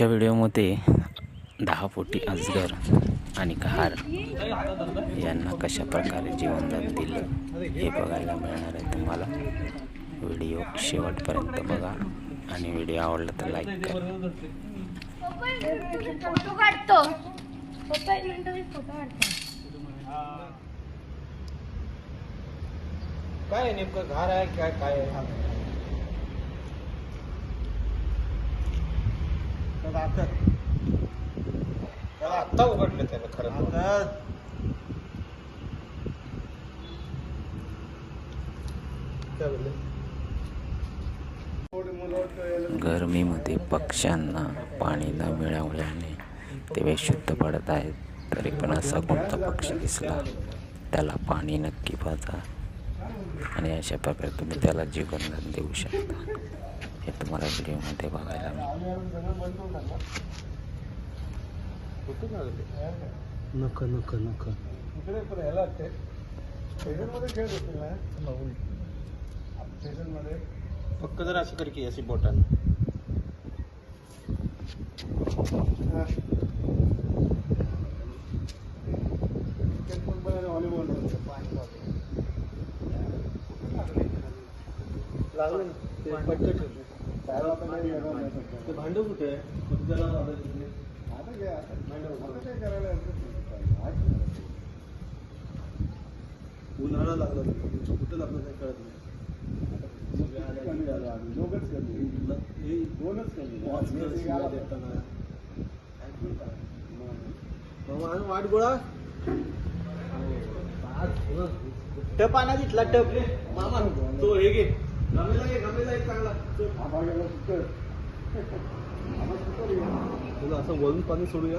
आजच्या व्हिडिओमध्ये दहा पोटी अजगर आणि कहार यांना कशा प्रकारे जीवनदान दिलं हे बघायला मिळणार आहे तुम्हाला. व्हिडिओ शेवटपर्यंत बघा आणि व्हिडिओ आवडला तर लाईक करा. काय नेमकं? घार आहे काय काय त्याला आत्ता उघडलं त्याला खरं? गरमीमध्ये पक्ष्यांना पाणी न मिळाल्याने ते बेशुद्ध पडत आहेत तरी पण असा कोणता पक्षी दिसला? त्याला पाणी नक्की पाजा. आणि अशा प्रकारे तुम्ही त्याला जीवनदान देऊ शकता. हे तुम्हाला व्हिडिओमध्ये बघायला मिळेल? नका नका नका फक्त जर असं कर की अशी बोटानं लागलं ना. ते पट्टे ठेवले. ते भांडं कुठे आहे लावलं तुम्ही? उन्हाळा लागला. कुठं लागलं काही कळत नाही हे वाट गोळा टप आणा तिथला टप मामा तो हे घे गमेला घे असं वरून पाणी सोडूया?